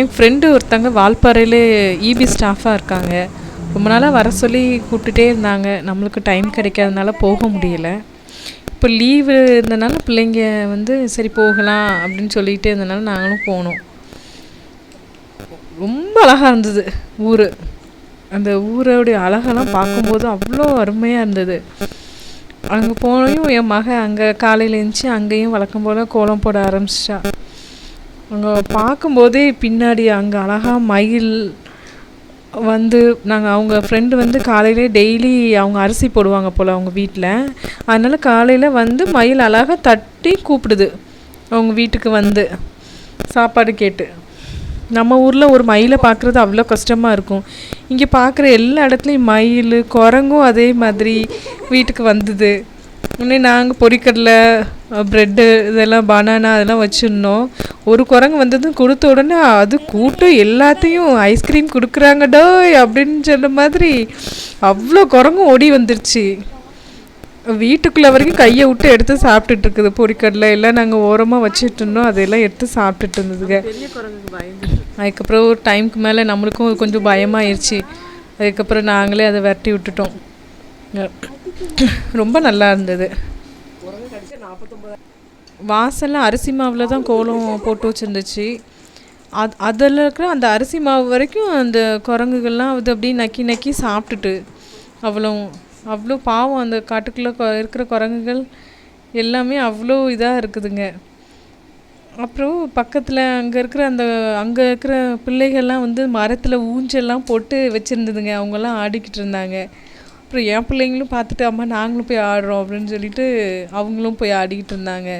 என் friend ஒருத்தங்க வால்பாறையில் EB ஸ்டாஃபாக இருக்காங்க. ரொம்ப நாளாக வர சொல்லி கூப்பிட்டுட்டே இருந்தாங்க. நம்மளுக்கு டைம் கிடைக்காதனால போக முடியல. இப்போ லீவு இருந்தனால பிள்ளைங்க வந்து சரி போகலாம் அப்படின்னு சொல்லிகிட்டே இருந்தனால நாங்களும் போனோம். ரொம்ப அழகாக இருந்தது ஊர். அந்த ஊரோடைய அழகெல்லாம் பார்க்கும்போது அவ்வளோ அருமையாக இருந்தது. அங்கே போனையும் என் மகன் அங்கே காலையில் எழுந்துச்சி அங்கேயும் வழக்கம் போல் கோலம் போட ஆரம்பிச்சிட்டா அங்கே பார்க்கும்போதே பின்னாடி அங்கே அழகா மயில் வந்து நாங்கள் அவங்க ஃப்ரெண்டு வந்து காலையிலே டெய்லி அவங்க அரிசி போடுவாங்க போல் அவங்க வீட்டில் அதனால் காலையில் வந்து மயில் அழகாக தட்டி கூப்பிடுது அவங்க வீட்டுக்கு வந்து. சாப்பாடு கேட்டு. நம்ம ஊரில் ஒரு மயிலை பார்க்குறது அவ்வளோ கஷ்டமாக இருக்கும். இங்கே பார்க்குற எல்லா இடத்துலையும் மயில் குரங்கும் அதே மாதிரி வீட்டுக்கு வந்தது. உடனே நாங்கள் பொரிக்கடலை ப்ரெட்டு இதெல்லாம் பனானா அதெல்லாம் வச்சுருந்தோம். ஒரு குரங்கு வந்ததும் கொடுத்த உடனே அது கூட்டம் எல்லாத்தையும் ஐஸ்கிரீம் கொடுக்குறாங்கடோ அப்படின்னு சொன்ன மாதிரி அவ்வளோ குரங்கும் ஓடி வந்துருச்சு. வீட்டுக்குள்ளே வரைக்கும் கையை விட்டு எடுத்து சாப்பிட்டுட்டு இருக்குது. பொரிக்கடலை எல்லாம் நாங்கள் ஓரமாக வச்சுட்டு இருந்தோம். அதெல்லாம் எடுத்து சாப்பிட்டுட்டு இருந்ததுங்க. அதுக்கப்புறம் ஒரு டைமுக்கு மேலே நம்மளுக்கும் கொஞ்சம் பயமாயிருச்சு. அதுக்கப்புறம் நாங்களே அதை விரட்டி விட்டுட்டோம். ரொம்ப நல்லா இருந்தது. வாசலில் அரிசி மாவில் தான் கோலம் போட்டு வச்சுருந்துச்சு. அது அதில் இருக்கிற அந்த அரிசி மாவு வரைக்கும் அந்த குரங்குகள்லாம் அது அப்படியே நக்கி நக்கி சாப்பிட்டுட்டு அவ்வளோ அவ்வளோ பாவம் அந்த காட்டுக்குள்ளே கொ- இருக்கிற குரங்குகள் எல்லாமே அவ்வளோ இதாக இருக்குதுங்க. அப்புறம் பக்கத்தில் அங்கே இருக்கிற அந்த அங்கே இருக்கிற பிள்ளைகள்லாம் வந்து மரத்தில் ஊஞ்செல்லாம் போட்டு வச்சுருந்ததுங்க. அவங்கெல்லாம் ஆடிக்கிட்டு இருந்தாங்க. அப்புறம் என் பிள்ளைங்களும் பார்த்துட்டு அம்மா நாங்களும் போய் ஆடுறோம் அப்படின்னு சொல்லிட்டு அவங்களும் போய் ஆடிக்கிட்டு இருந்தாங்க.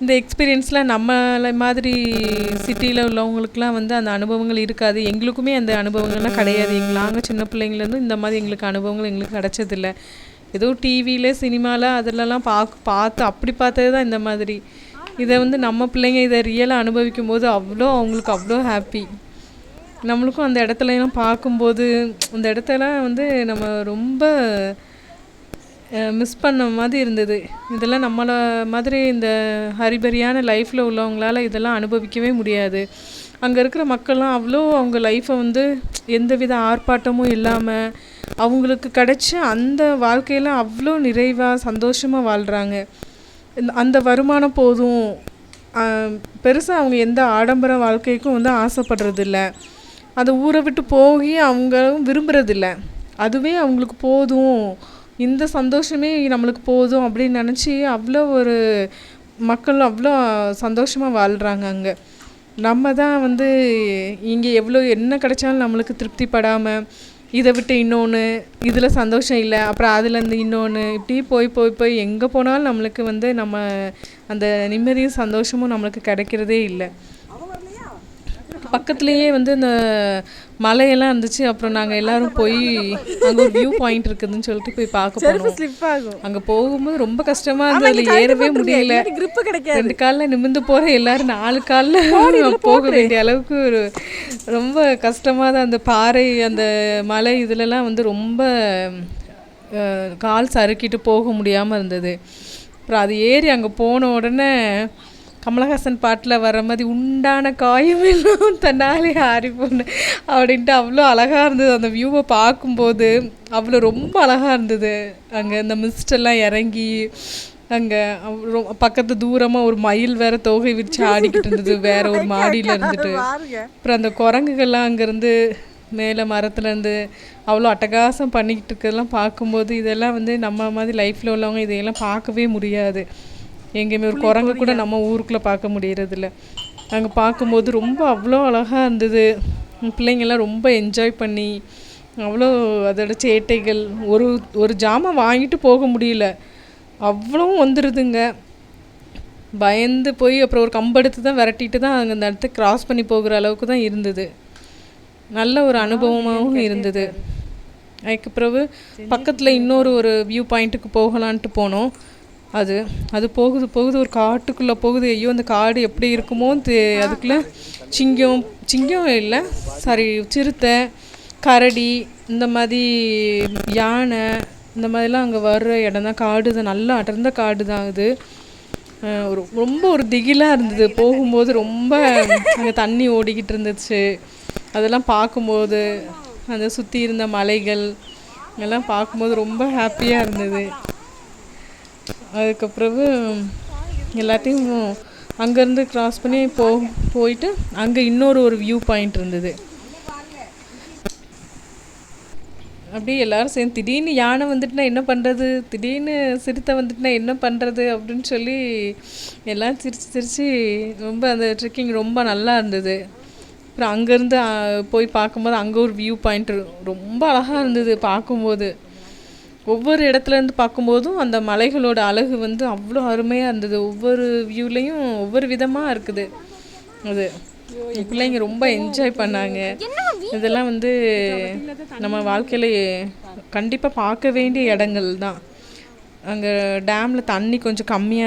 இந்த எக்ஸ்பீரியன்ஸ்லாம் நம்மளை மாதிரி சிட்டியில் உள்ளவங்களுக்குலாம் வந்து அந்த அனுபவங்கள் இருக்காது. எங்களுக்குமே அந்த அனுபவங்கள்லாம் கிடையாது. எங்கள் நாங்கள் சின்ன பிள்ளைங்கலேருந்து இந்த மாதிரி எங்களுக்கு அனுபவங்கள் எங்களுக்கு கிடைச்சதில்ல. ஏதோ டிவியில் சினிமாவில் அதிலலாம் பார்க்க பார்த்து அப்படி பார்த்தது தான் இந்த மாதிரி. இதை வந்து நம்ம பிள்ளைங்க இதை ரியலாக அனுபவிக்கும் போது அவ்வளோ அவங்களுக்கு அவ்வளோ ஹாப்பி நம்மளுக்கும் அந்த இடத்துலலாம் பார்க்கும்போது அந்த இடத்தெல்லாம் வந்து நம்ம ரொம்ப மிஸ் பண்ண மாதிரி இருந்தது. இதெல்லாம் நம்மளை மாதிரி இந்த ஹரிபரியான லைஃப்பில் உள்ளவங்களால இதெல்லாம் அனுபவிக்கவே முடியாது. அங்கே இருக்கிற மக்கள்லாம் அவ்வளோ அவங்க லைஃப்பை வந்து எந்தவித ஆர்ப்பாட்டமும் இல்லாமல் அவங்களுக்கு கிடைச்ச அந்த வாழ்க்கையில் அவ்வளோ நிறைவாக சந்தோஷமாக வாழ்கிறாங்க இந்த அந்த வருமானம் போதும். பெருசாக அவங்க எந்த ஆடம்பர வாழ்க்கைக்கும் வந்து ஆசைப்படுறதில்ல. அந்த ஊரை விட்டு போய் அவங்களும் விரும்புறதில்ல. அதுவே அவங்களுக்கு போதும். இந்த சந்தோஷமே நம்மளுக்கு போதும் அப்படின்னு நினச்சி அவ்வளோ ஒரு மக்கள் அவ்வளோ சந்தோஷமாக வாழ்கிறாங்க அங்கே. நம்ம தான் வந்து இங்கே எவ்வளோ என்ன கிடைச்சாலும் நம்மளுக்கு திருப்திப்படாமல் இதை விட்டு இன்னொன்று இதில் சந்தோஷம் இல்லை அப்புறம் அதுலேருந்து இன்னொன்று இப்படி போய் போய் போய் எங்கே போனாலும் நம்மளுக்கு வந்து நம்ம அந்த நிம்மதியும் சந்தோஷமும் நம்மளுக்கு கிடைக்கிறதே இல்லை. பக்கத்துலேயே வந்து இந்த மலையெல்லாம் இருந்துச்சு. அப்புறம் நாங்கள் எல்லாரும் போய் அங்கே ஒரு வியூ பாயிண்ட் இருக்குதுன்னு சொல்லிட்டு போய் பார்க்க போனோம். ஸ்லிப் ஆகும். அங்கே போகும்போது ரொம்ப கஷ்டமாக இருந்தது. அதில் ஏறவே முடியல. grip கிடைக்காது. ரெண்டு காலில் நிமிர்ந்து போகிற எல்லாரும் நாலு காலில் போக வேண்டிய அளவுக்கு ஒரு ரொம்ப கஷ்டமாக தான் அந்த பாறை அந்த மலை இதுலலாம் வந்து ரொம்ப கால் சறுக்கிட்டு போக முடியாமல் இருந்தது. அப்புறம் அது ஏறி அங்கே போன உடனே கமலஹாசன் பாட்டில் வர மாதிரி உண்டான காயமெல்லாம் தன்னாலே ஆறி போன அப்படின்ட்டு அவ்வளோ அழகாக இருந்தது. அந்த வியூவை பார்க்கும்போது அவ்வளோ ரொம்ப அழகாக இருந்தது. அங்கே இந்த மிஸ்டெல்லாம் இறங்கி அங்கே பக்கத்து தூரமாக ஒரு மயில் வேற தோகை விரிச்சு ஆடிக்கிட்டு இருந்தது. வேற ஒரு மாடியில் இருந்துட்டு. அப்புறம் அந்த குரங்குகள்லாம் அங்கேருந்து மேலே மரத்துலேருந்து அவ்வளோ அட்டகாசம் பண்ணிக்கிட்டு இருக்கிறதெல்லாம் பார்க்கும்போது இதெல்லாம் வந்து நம்ம மாதிரி லைஃப்பில் உள்ளவங்க இதையெல்லாம் பார்க்கவே முடியாது. எங்கேயுமே ஒரு குரங்கு கூட நம்ம ஊருக்குள்ளே பார்க்க முடியறதில்ல. அங்கே பார்க்கும்போது ரொம்ப அவ்வளோ அழகாக இருந்தது. உம் பிள்ளைங்கெல்லாம் ரொம்ப என்ஜாய் பண்ணி அவ்வளோ அதோட சேட்டைகள் ஒரு ஒரு ஜாமான் வாங்கிட்டு போக முடியல. அவ்வளவும் வந்துடுதுங்க பயந்து போய் அப்புறம் ஒரு கம்பெடுத்து தான் விரட்டிட்டு தான் அங்கே அந்த இடத்த கிராஸ் பண்ணி போகிற அளவுக்கு தான் இருந்தது. நல்ல ஒரு அனுபவமாகவும் இருந்தது. அதுக்கு பிறகு பக்கத்தில் இன்னொரு ஒரு வியூ பாயிண்ட்டுக்கு போகலான்ட்டு போனோம். அது அது போகுது போகுது ஒரு காட்டுக்குள்ளே போகுது. ஐயோ அந்த காடு எப்படி இருக்குமோ தெ அதுக்குள்ளே சிங்கம் சிங்கம் இல்லை சாரி சிறுத்தை கரடி இந்த மாதிரி யானை இந்த மாதிரிலாம் அங்கே வர்ற இடம் தான் காடு தான் நல்லா அடர்ந்த காடு தான் அது ஒரு ரொம்ப ஒரு திகிலாக இருந்தது. போகும்போது ரொம்ப அங்கே தண்ணி ஓடிக்கிட்டு இருந்துச்சு. அதெல்லாம் பார்க்கும்போது அந்த சுற்றி இருந்த மலைகள் எல்லாம் பார்க்கும்போது ரொம்ப ஹாப்பியாக இருந்தது. அதுக்கப்புறவு எல்லாத்தையும் அங்கேருந்து க்ராஸ் பண்ணி போ போயிட்டு அங்கே இன்னொரு ஒரு வியூ பாயிண்ட் இருந்தது. அப்படியே எல்லாரும் சேர்ந்து திடீர்னு யானை வந்துட்டுனா என்ன பண்ணுறது திடீர்னு சிறுத்தை வந்துட்டுனா என்ன பண்ணுறது அப்படின்னு சொல்லி எல்லாம் சிரித்து சிரித்து ரொம்ப அந்த ட்ரெக்கிங் ரொம்ப நல்லா இருந்தது. அப்புறம் அங்கேருந்து போய் பார்க்கும்போது அங்கே ஒரு வியூ பாயிண்ட் ரொம்ப அழகாக இருந்தது பார்க்கும்போது. ஒவ்வொரு இடத்துல இருந்து பார்க்கும்போதும் அந்த மலைகளோட அழகு வந்து அவ்வளோ அருமையாக இருந்தது. ஒவ்வொரு வியூலையும் ஒவ்வொரு விதமாக இருக்குது. அது என் பிள்ளைங்க ரொம்ப என்ஜாய் பண்ணாங்க. இதெல்லாம் வந்து நம்ம வாழ்க்கையில கண்டிப்பாக பார்க்க வேண்டிய இடங்கள் தான் அங்கே டேமில் தண்ணி கொஞ்சம் கம்மியாக